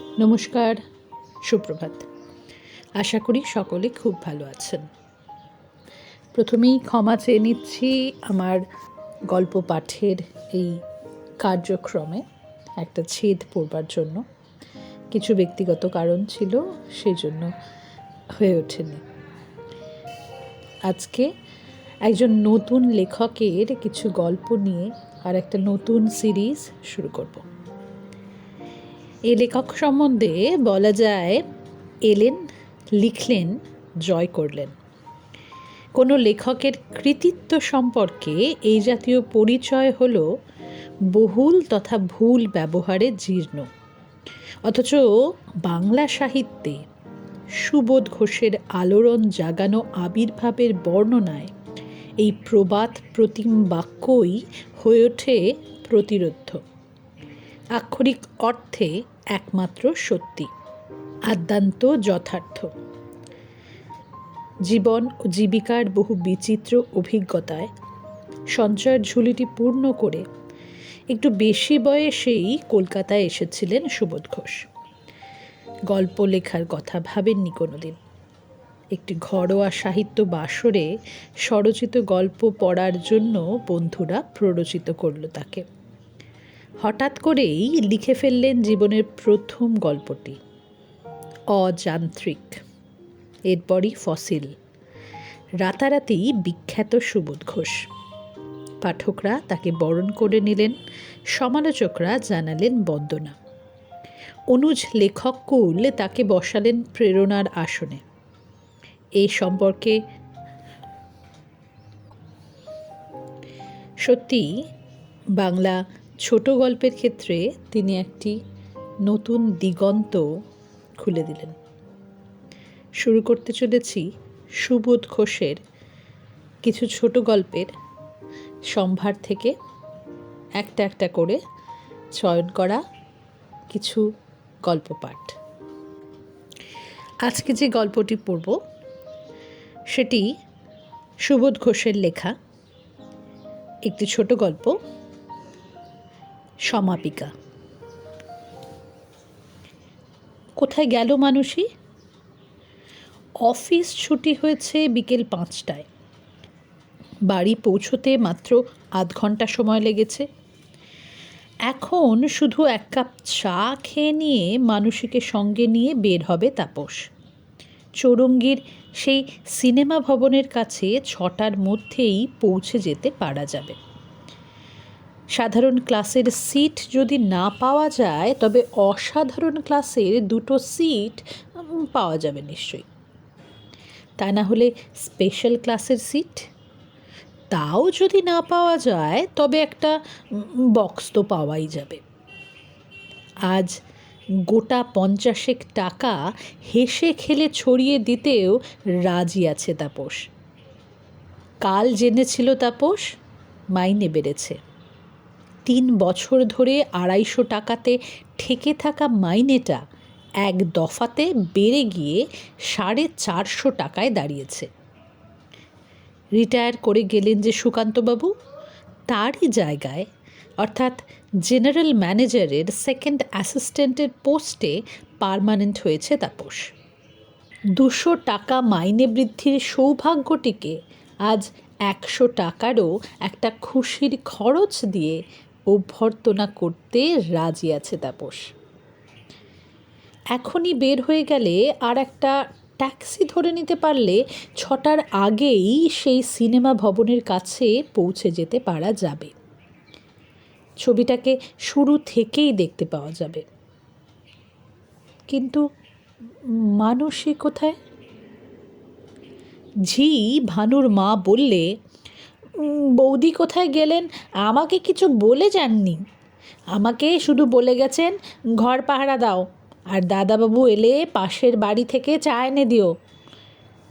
নমস্কার, সুপ্রভাত। আশা করি সকলে খুব ভালো আছেন। প্রথমেই ক্ষমা চেয়ে নিচ্ছি আমার গল্প পাঠের এই কার্যক্রমে একটা ছেদ পড়বার জন্য। কিছু ব্যক্তিগত কারণ ছিল, সেই জন্য হয়ে ওঠেনি। আজকে একজন নতুন লেখকের কিছু গল্প নিয়ে আর একটা নতুন সিরিজ শুরু করব। এই লেখক সম্বন্ধে বলা যায়, এলেন, লিখলেন, জয় করলেন। কোনো লেখকের কৃতিত্ব সম্পর্কে এই জাতীয় পরিচয় হল বহুল তথা ভুল ব্যবহারে জীর্ণ। অথচ বাংলা সাহিত্যে সুবোধ ঘোষের আলোড়ন জাগানো আবির্ভাবের বর্ণনায় এই প্রবাদ প্রতিম বাক্যই হয়ে ওঠে প্রতিরোধ আক্ষরিক অর্থে একমাত্র সত্যি, আদ্যান্ত যথার্থ। জীবন ও জীবিকার বহু বিচিত্র অভিজ্ঞতায় সঞ্চয়ের ঝুলিটি পূর্ণ করে একটু বেশি বয়সেই কলকাতায় এসেছিলেন সুবোধ ঘোষ। গল্প লেখার কথা ভাবেননি কোনোদিন। একটি ঘরোয়া সাহিত্য বাসরে স্বরচিত গল্প পড়ার জন্য বন্ধুরা প্ররোচিত করল তাকে। হঠাৎ করেই লিখে ফেললেন জীবনের প্রথম গল্পটি। অযান্ত্রিক। এরপরই ফসিল। রাতারাতি বিখ্যাত সুবোধ ঘোষ। পাঠকরা তাকে বরণ করে নিলেন, সমালোচকরা জানালেন বন্দনা। অনুজ লেখক কুল তাকে বসালেন প্রেরণার আসনে। এই সম্পর্কে সত্যি বাংলা ছোট গল্পের ক্ষেত্রে তিনি একটি নতুন দিগন্ত খুলে দিলেন। শুরু করতে চলেছি সুবোধ ঘোষের কিছু ছোট গল্পের সম্ভার থেকে। একটা একটা করে চয়ন করা কিছু গল্প পাঠ। আজকে যে গল্পটি পড়ব, সেটি সুবোধ ঘোষের লেখা। একটি ছোট গল্প সমাপিকা। কোথায় গেল মানুষই? অফিস ছুটি হয়েছে বিকেল পাঁচটায়। বাড়ি পৌঁছতে মাত্র আধ ঘণ্টা সময় লেগেছে। এখন শুধু এক কাপ চা খেয়ে নিয়ে মানুষকে সঙ্গে নিয়ে বের হবে তাপস। চৌরঙ্গীর সেই সিনেমা ভবনের কাছে ছটার মধ্যেই পৌঁছে যেতে পারা যাবে। সাধারণ ক্লাসের সিট যদি না পাওয়া যায়, তবে অসাধারণ ক্লাসের দুটো সিট পাওয়া যাবে নিশ্চয়ই। তা না হলে স্পেশাল ক্লাসের সিট? তাও যদি না পাওয়া যায়, তবে একটা বক্স তো পাওয়াই যাবে। আজ গোটা পঞ্চাশেক টাকা হেসে খেলে ছড়িয়ে দিতেও রাজি আছে তাপস। কাল জেনেছিল তাপস, মাইনে বেড়েছে। তিন বছর ধরে আড়াইশো টাকাতে ঠেকে থাকা মাইনেটা এক দফাতে বেড়ে গিয়ে সাড়ে চারশো টাকায় দাঁড়িয়েছে। রিটায়ার করে গেলেন যে সুকান্তবাবু, তারই জায়গায়, অর্থাৎ জেনারেল ম্যানেজারের সেকেন্ড অ্যাসিস্ট্যান্টের পোস্টে পারমানেন্ট হয়েছে তাপস। দুশো টাকা মাইনে বৃদ্ধির সৌভাগ্যটিকে আজ একশো টাকারও একটা খুশির খরচ দিয়ে অভ্যর্থনা করতে রাজি আছে তাপস। এখনই বের হয়ে গেলে আর একটা ট্যাক্সি ধরে নিতে পারলে ছটার আগেই সেই সিনেমা ভবনের কাছে পৌঁছে যেতে পারা যাবে। ছবিটাকে শুরু থেকেই দেখতে পাওয়া যাবে। কিন্তু মানুষই কোথায়? ঝি ভানুর মা বললে বৌদি কোথায় গেলেন? আমাকে কিছু বলে যাননি। আমাকে শুধু বলে গেছেন, ঘর পাহারা দাও। আর দাদাবাবু এলে পাশের বাড়ি থেকে চা এনে দিও।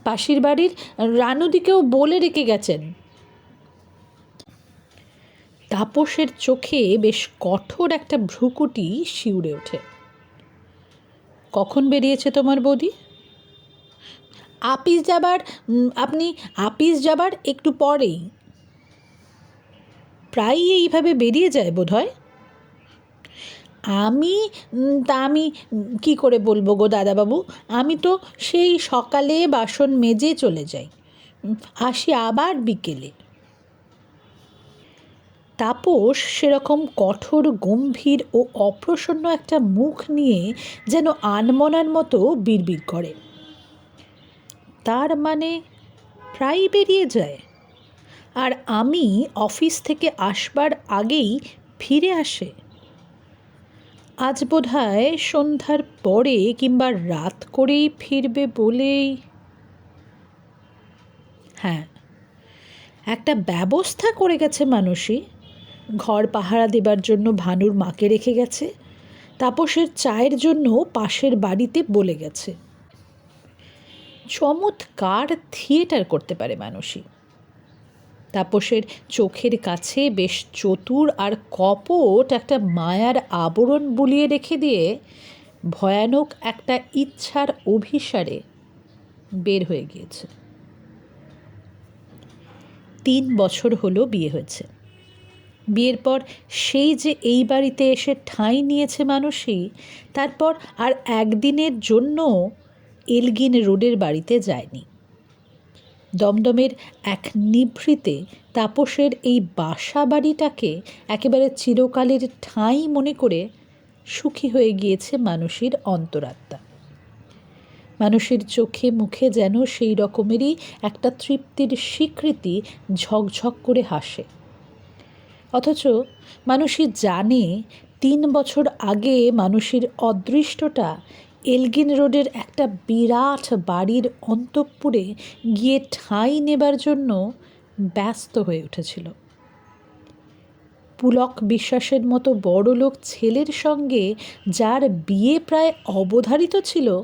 পাশের বাড়ির রানুদিকেও বলে রেখে গেছেন। তাপসের চোখে বেশ কঠোর একটা ভ্রুকুটি শিউরে ওঠে। কখন বেরিয়েছে তোমার বৌদি? আপিস যাবার আপনি আপিস যাবার একটু পরেই। প্রায়ই এইভাবে বেরিয়ে যায় বোধ হয় আমি তা আমি কি করে বলব গো দাদাবাবু? আমি তো সেই সকালে বাসন মেজে চলে যাই। আসি আবার বিকেলে। তাপস সেরকম কঠোর, গম্ভীর ও অপ্রসন্ন একটা মুখ নিয়ে যেন আনমনার মতো বিড়বিড় করে। তার মানে প্রায় বেরিয়ে যায়? আর আমি অফিস থেকে আসবার আগেই ফিরে আসে। আজ বোধহয় সন্ধ্যার পরে কিংবা রাত করেই ফিরবে বলেই। হ্যাঁ একটা ব্যবস্থা করে গেছে মানুষই ঘর পাহারা দেবার জন্য ভানুর মাকে রেখে গেছে, তাপসের চায়ের জন্য পাশের বাড়িতে বলে গেছে। চমৎকার থিয়েটার করতে পারে মানুষই তাপসের চোখের কাছে বেশ চতুর আর কপট একটা মায়ার আবরণ বুলিয়ে রেখে দিয়ে ভয়ানক একটা ইচ্ছার অভিসারে বের হয়ে গিয়েছে। তিন বছর হলো বিয়ে হয়েছে। বিয়ের পর সেই যে এই বাড়িতে এসে ঠাঁই নিয়েছে মানুষই, তারপর আর একদিনের জন্য এলগিন রোডের বাড়িতে যায়নি। দমদমের এক নিভৃতে তাপসের এই বাসা বাড়িটাকে একেবারে চিরকালের ঠাঁই মনে করে সুখী হয়ে গিয়েছে মানুষের অন্তরাত্মা। মানুষের চোখে মুখে যেন সেই রকমেরই একটা তৃপ্তির স্বীকৃতি ঝকঝক করে হাসে। অথচ মানুষই জানে, তিন বছর আগে মানুষের অদৃষ্টটা এলগিন রোডের একটা বিরাট বাড়ির অন্তঃপুরে গিয়ে ঠাঁই নেবার জন্য ব্যস্ত হয়ে উঠেছিল। পুলক বিশ্বাসের মতো বড় লোক ছেলের সঙ্গে যার বিয়ে প্রায় অবধারিত ছিল,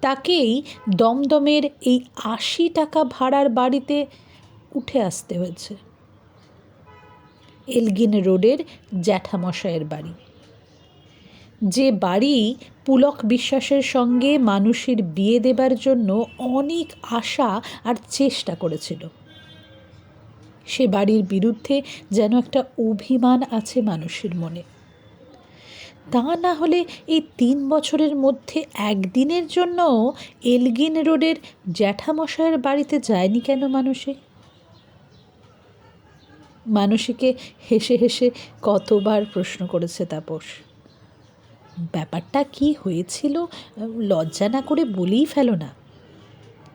তাকেই দমদমের এই আশি টাকা ভাড়ার বাড়িতে উঠে আসতে হয়েছে। এলগিন রোডের জ্যাঠামশায়ের বাড়ি। যে বাড়ি পুলক বিশ্বাসের সঙ্গে মানুষের বিয়ে দেবার জন্য অনেক আশা আর চেষ্টা করেছিল। সে বাড়ির বিরুদ্ধে যেন একটা অভিমান আছে মানুষের মনে। তা না হলে এই তিন বছরের মধ্যে একদিনের জন্য এলগিন রোডের জ্যাঠামশায়ের বাড়িতে যায়নি কেন মানুষে? মানুষীকে হেসে হেসে কতবার প্রশ্ন করেছে তাপস। ব্যাপারটা কি হয়েছিল, লজ্জা না করে বলেই ফেলো না।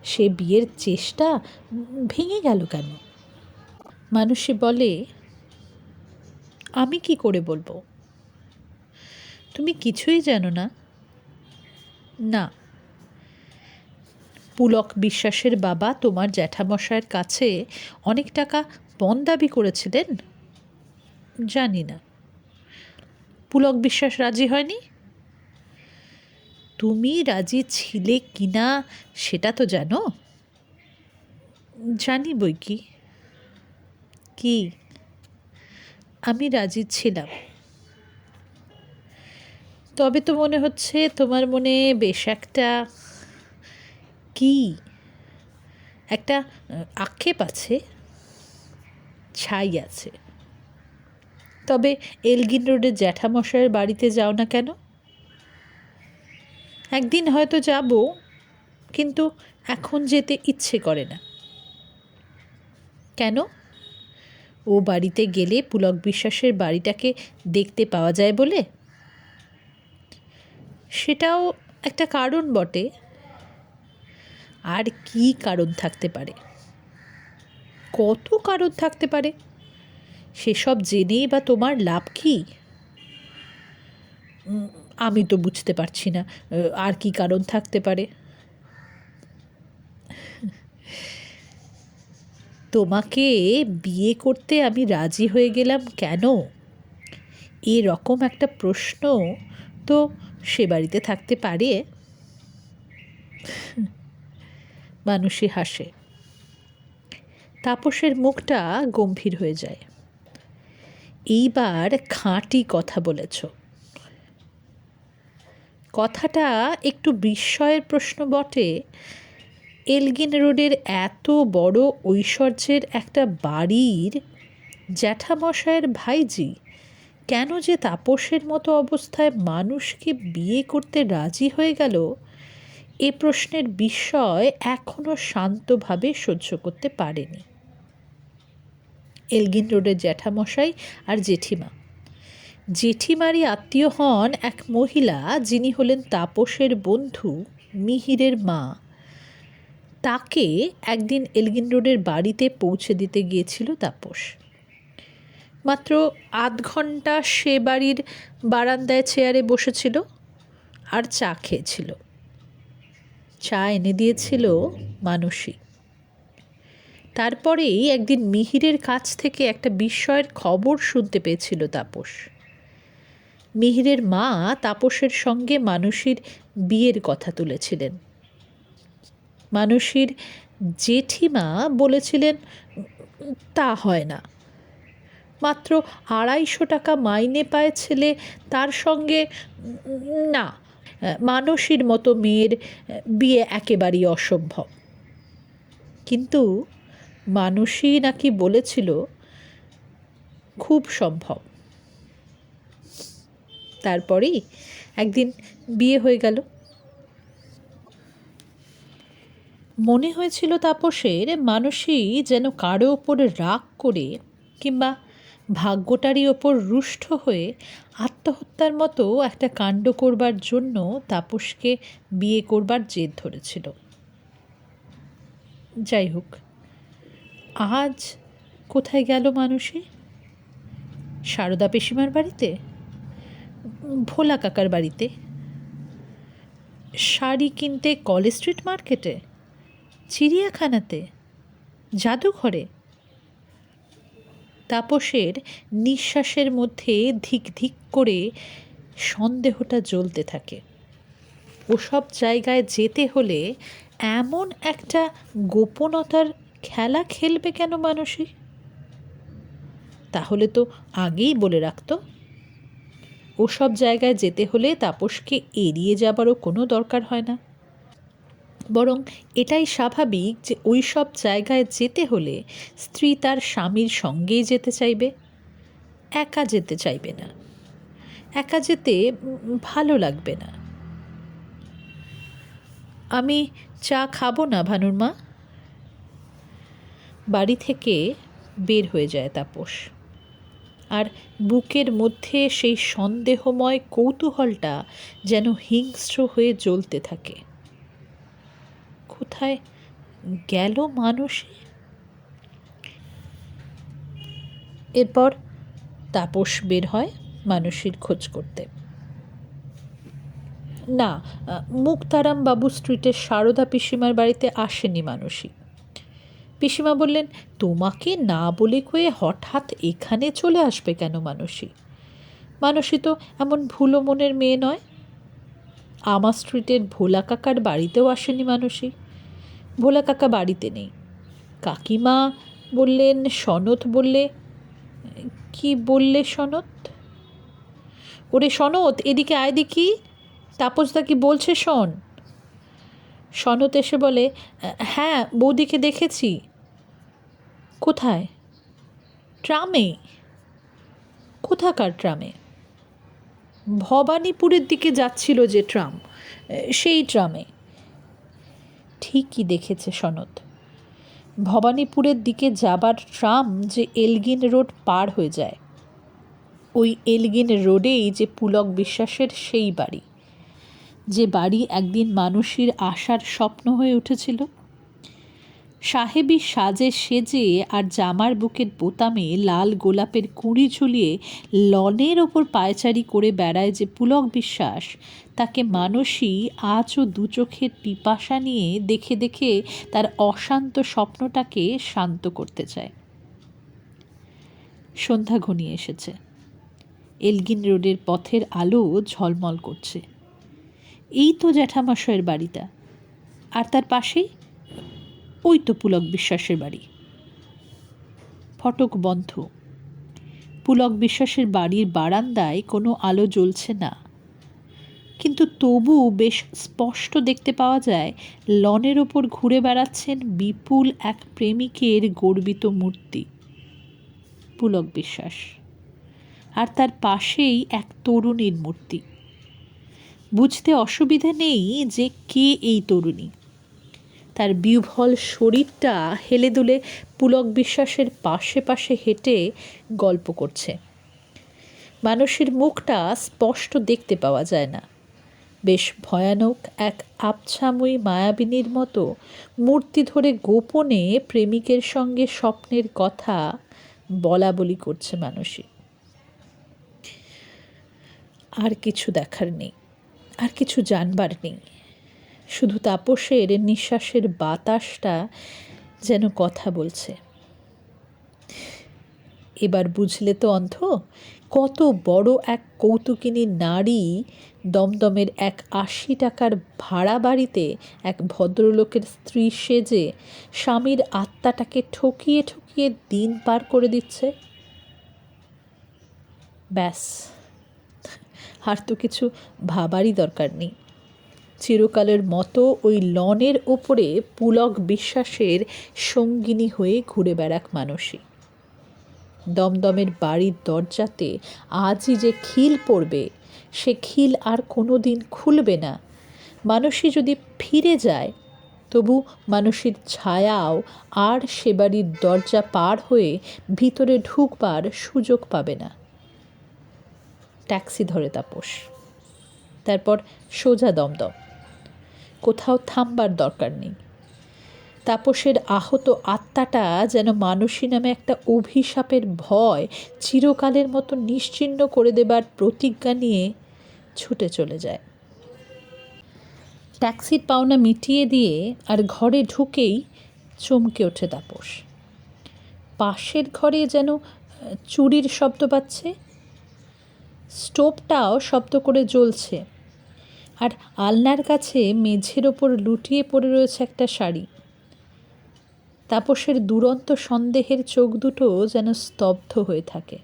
সে বিয়ের চেষ্টা ভেঙে গেল কেন? মানুষে বলে, আমি কি করে বলব? তুমি কিছুই জানো না? না। পুলক বিশ্বাসের বাবা তোমার জ্যাঠামশায়ের কাছে অনেক টাকা পণ দাবি করেছিলেন? জানি না। পুলক বিশ্বাস রাজি হয়নি? তুমি রাজি ছিলে কি না সেটা তো জানো। জানি বই কি। কি? আমি রাজি ছিলাম। তবে তো মনে হচ্ছে তোমার মনে বেশ একটা কি? একটা আক্ষেপ আছে, ছাই আছে। তবে এলগিন রোডের জ্যাঠামশাইয়ের বাড়িতে যাও না কেন? একদিন হয়তো যাব, কিন্তু এখন যেতে ইচ্ছে করে না। কেন? ও বাড়িতে গেলে পুলক বিশ্বাসের বাড়িটাকে দেখতে পাওয়া যায় বলে? সেটাও একটা কারণ বটে। আর কি কারণ থাকতে পারে? কত কারণ থাকতে পারে? সেসব জেনেই বা তোমার লাভ কি? আমি তো বুঝতে পারছি না আর কি কারণ থাকতে পারে? তোমাকে বিয়ে করতে আমি রাজি হয়ে গেলাম কেন? এরকম একটা প্রশ্ন তো সে বাড়িতে থাকতে পারে? মানুষই হাসে। তাপসের মুখটা গম্ভীর হয়ে যায়। এইবার খাঁটি কথা বলেছ। কথাটা একটু বিস্ময়ের প্রশ্ন বটে। এলগিন রোডের এত বড় ঐশ্বর্যের একটা বাড়ির জ্যাঠামশায়ের ভাইজি কেন যে তাপসের মতো অবস্থায় মানুষকে বিয়ে করতে রাজি হয়ে গেল, এ প্রশ্নের বিস্ময় এখনও শান্তভাবে সহ্য করতে পারেনি। এলগিন রোডের জ্যাঠামশাই আর জেঠিমা। জেঠিমারই আত্মীয় হন এক মহিলা যিনি হলেন তাপসের বন্ধু মিহিরের মা। তাকে একদিন এলগিন রোডের বাড়িতে পৌঁছে দিতে গিয়েছিল তাপস। মাত্র আধ ঘণ্টা সে বাড়ির বারান্দায় চেয়ারে বসেছিল আর চা খেয়েছিল। চা এনে দিয়েছিল মানসী তারপরেই একদিন মিহিরের কাছ থেকে একটা বিস্ময়ের খবর শুনতে পেয়েছিল তাপস। মিহিরের মা তাপসের সঙ্গে মানসীর বিয়ের কথা তুলেছিলেন। মানসীর জেঠিমা বলেছিলেন, তা হয় না। মাত্র আড়াইশো টাকা মাইনে পায় ছেলে, তার সঙ্গে না, মানসীর মতো মেয়ের বিয়ে একেবারেই অসম্ভব। কিন্তু মানুষই নাকি বলেছিল, খুব সম্ভব। তারপরেই একদিন বিয়ে হয়ে গেল। মনে হয়েছিল তাপসের মানুষই যেন কারও ওপর রাগ করে কিংবা ভাগ্যটারই ওপর রুষ্ট হয়ে আত্মহত্যার মতো একটা কাণ্ড করবার জন্য তাপসকে বিয়ে করবার জেদ ধরেছিল। যাই হোক আজ কোথায় গেল মানুষই সারদা পেশিমার বাড়িতে? ভোলা কাকার বাড়িতে? শাড়ি কিনতে কলেজ স্ট্রিট মার্কেটে? চিড়িয়াখানাতে? জাদুঘরে? তাপসের নিঃশ্বাসের মধ্যে ধিক ধিক করে সন্দেহটা জ্বলতে থাকে। ওসব জায়গায় যেতে হলে এমন একটা গোপনতার খেলা খেলবে কেন মানুষই তাহলে তো আগেই বলে রাখতো। ওসব জায়গায় যেতে হলে তাপসকে এড়িয়ে যাবারও কোনো দরকার হয় না। বরং এটাই স্বাভাবিক যে ওই সব জায়গায় যেতে হলে স্ত্রী তার স্বামীর সঙ্গেই যেতে চাইবে। একা যেতে চাইবে না। একা যেতে ভালো লাগবে না। আমি চা খাব না, ভানুর মা। বাড়ি থেকে বের হয়ে যায় তাপস। আর বুকের মধ্যে সেই সন্দেহময় কৌতূহলটা যেন হিংস্র হয়ে জ্বলতে থাকে। কোথায় গেল মানুষ? এরপর তাপস বের হয় মানুষের খোঁজ করতে। না মুক্তারাম বাবু স্ট্রিটের সারদা পিসিমার বাড়িতে আসেনি মানুষই পিসিমা বললেন, তোমাকে না বলে কয়ে হঠাৎ এখানে চলে আসবে কেন মানুষই মানুষই তো এমন ভুলো মনের মেয়ে নয়। আমার স্ট্রিটের ভোলা কাকার বাড়িতেও আসেনি মানুষই ভোলা কাকা বাড়িতে নেই। কাকিমা বললেন সনত বললে, কি বললে সনত ওরে সনত এদিকে আয় দেখি। তাপসদা কি বলছে শোন? সনত এসে বলে হ্যাঁ বৌদিকে দেখেছি। কোথায়? ট্রামে। কোথাকার ট্রামে? ভবানীপুরের দিকে যাচ্ছিল যে ট্রাম, সেই ট্রামে। ঠিকই দেখেছে সনদ। ভবানীপুরের দিকে যাবার ট্রাম যে এলগিন রোড পার হয়ে যায়। ওই এলগিন রোডেই যে পুলক বিশ্বাসের সেই বাড়ি। যে বাড়ি একদিন মানুষের আশার স্বপ্ন হয়ে উঠেছিল। সাহেবী সাজে সেজে আর জামার বুকের বোতামে লাল গোলাপের কুঁড়ি ঝুলিয়ে লনের ওপর পায়চারি করে বেড়ায় যে পুলক বিশ্বাস, তাকে মানুষই আজও দু চোখের পিপাসা নিয়ে দেখে দেখে তার অশান্ত স্বপ্নটাকে শান্ত করতে চায়। সন্ধ্যা ঘনিয়ে এসেছে। এলগিন রোডের পথের আলো ঝলমল করছে। এই তো জ্যাঠামশয়ের বাড়িটা। আর তার পাশেই ওই তো পুলক বিশ্বাসের বাড়ি। ফটক বন্ধ। পুলক বিশ্বাসের বাড়ির বারান্দায় কোনো আলো জ্বলছে না। কিন্তু তবু বেশ স্পষ্ট দেখতে পাওয়া যায়, লনের ওপর ঘুরে বেড়াচ্ছেন বিপুল এক প্রেমিকের গর্বিত মূর্তি, পুলক বিশ্বাস। আর তার পাশেই এক তরুণীর মূর্তি। বুঝতে অসুবিধা নেই যে কে এই তরুণী। তার বিহ্বল শরীরটা হেলে দুলে পুলক বিশ্বাসের পাশে পাশে হেঁটে গল্প করছে। মানুষের মুখটা স্পষ্ট দেখতে পাওয়া যায় না। বেশ ভয়ানক এক আবছাময়ী মায়াবিনীর মতো মূর্তি ধরে গোপনে প্রেমিকের সঙ্গে স্বপ্নের কথা বলা বলি করছে মানুষই। আর কিছু দেখার নেই, আর কিছু জানবার নেই। শুধু তাপসের নিঃশ্বাসের বাতাসটা যেন কথা বলছে। এবার বুঝলে তো অন্ধ, কত বড় এক কৌতুকিনী নারী দমদমের এক আশি টাকার ভাড়া বাড়িতে এক ভদ্রলোকের স্ত্রী সেজে স্বামীর আত্মাটাকে ঠকিয়ে ঠকিয়ে দিন পার করে দিচ্ছে। ব্যাস, আর তো কিছু ভাবারই দরকার নেই। চিরকালের মতো ওই লনের ওপরে পুলক বিশ্বাসের সঙ্গিনী হয়ে ঘুরে বেড়াক মানুষই দমদমের বাড়ির দরজাতে আজই যে খিল পড়বে, সে খিল আর কোনো দিন খুলবে না। মানুষই যদি ফিরে যায়, তবু মানুষের ছায়াও আর সে বাড়ির দরজা পার হয়ে ভিতরে ঢুকবার সুযোগ পাবে না। ট্যাক্সি ধরে তাপস। তারপর সোজা দমদম। কোথাও থামবার দরকার নেই। তাপসের আহত আত্মাটা যেন মানসী নামে একটা অভিশাপের ভয় চিরকালের মতো নিশ্চিন্ন করে দেবার প্রতিজ্ঞা নিয়ে ছুটে চলে যায়। ট্যাক্সির পাওনা মিটিয়ে দিয়ে আর ঘরে ঢুকেই চমকে ওঠে তাপস। পাশের ঘরে যেন চুরির শব্দ পাচ্ছে স্টোভটাও শব্দ করে জ্বলছে। আর আলনার কাছে মেঝের ওপর লুটিয়ে পড়ে রয়েছে একটা শাড়ি। তাপসের দুরন্ত সন্দেহের চোখ দুটো যেন স্তব্ধ হয়ে থাকে।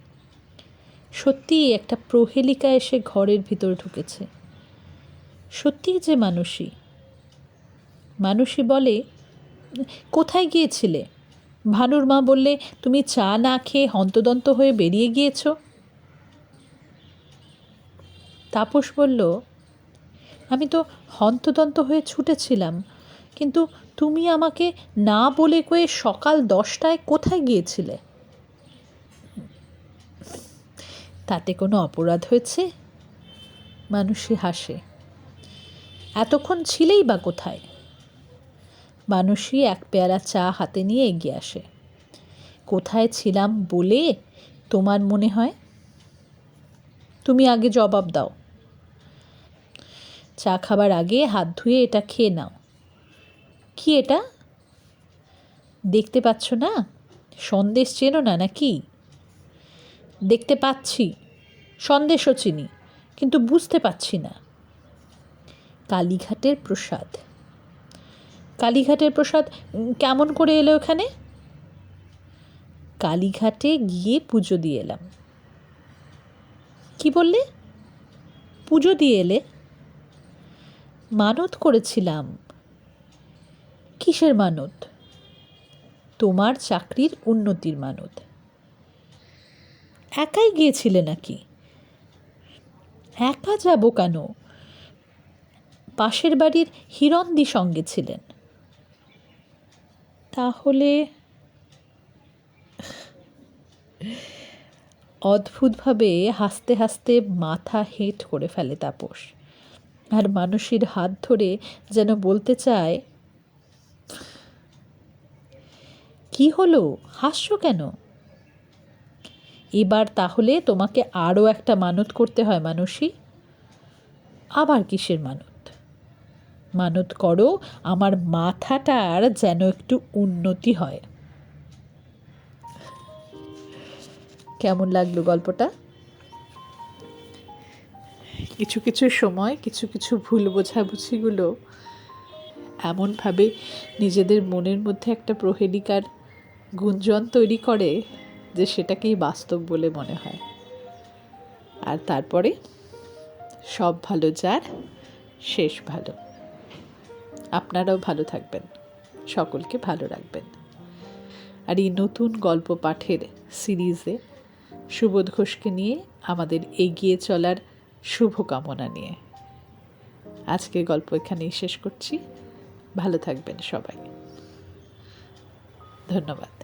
সত্যিই একটা প্রহেলিকা এসে ঘরের ভিতর ঢুকেছে। সত্যিই যে মানুষই মানুষই বলে, কোথায় গিয়েছিলে? ভানুর মা বললে, তুমি চা না খেয়ে হন্তদন্ত হয়ে বেরিয়ে গিয়েছ? তাপস বলল আমি তো হন্তদন্ত হয়ে ছুটেছিলাম। কিন্তু তুমি আমাকে না বলে কয়ে সকাল দশটায় কোথায় গিয়েছিলে? তাতে কোনো অপরাধ হয়েছে? মানুষই হাসে। এতক্ষণ ছিলেই বা কোথায়? মানুষই এক পেয়ালা চা হাতে নিয়ে এগিয়ে আসে। কোথায় ছিলাম বলে তোমার মনে হয়? তুমি আগে জবাব দাও। চা খাবার আগে হাত ধুয়ে এটা খেয়ে নাও। কি এটা? দেখতে পাচ্ছ না? সন্দেশ চেনো না নাকি? দেখতে পাচ্ছি। সন্দেশও চিনি, কিন্তু বুঝতে পাচ্ছি না। কালীঘাটের প্রসাদ। কালীঘাটের প্রসাদ কেমন করে এলো এখানে? কালীঘাটে গিয়ে পুজো দিয়ে এলাম। কি বললে? পুজো দিয়ে এলে? মানত করেছিলাম। কিসের মানত? তোমার চাকরির উন্নতির মানত। একাই গিয়েছিলে নাকি? একা যাব কেন? পাশের বাড়ির হিরন্দি সঙ্গে ছিলেন। তাহলে অদ্ভুতভাবে হাসতে হাসতে মাথা হেঁট করে ফেলে তাপস। আর মানুষের হাত ধরে যেন বলতে চায়, কি হলো? হাসছো কেন? এবার তাহলে তোমাকে আরও একটা মানত করতে হয় মানুষই আবার কিসের মানত? মানত করো, আমার মাথাটার যেন একটু উন্নতি হয়। কেমন লাগল গল্পটা? কিছু কিছু সময়, কিছু কিছু ভুল বোঝাবুঝিগুলো এমনভাবে নিজেদের মনের মধ্যে একটা প্রহেলিকার গুঞ্জন তৈরি করে যে সেটাকেই বাস্তব বলে মনে হয়। আর তারপরে সব ভালো যার, শেষ ভালো। আপনারাও ভালো থাকবেন, সকলকে ভালো রাখবেন। আর এই নতুন গল্প পাঠের সিরিজে সুবোধ ঘোষকে নিয়ে আমাদের এগিয়ে চলার শুভকামনা নিয়ে। আজকের গল্প এখানেই শেষ করছি। ভালো থাকবেন সবাই। ধন্যবাদ।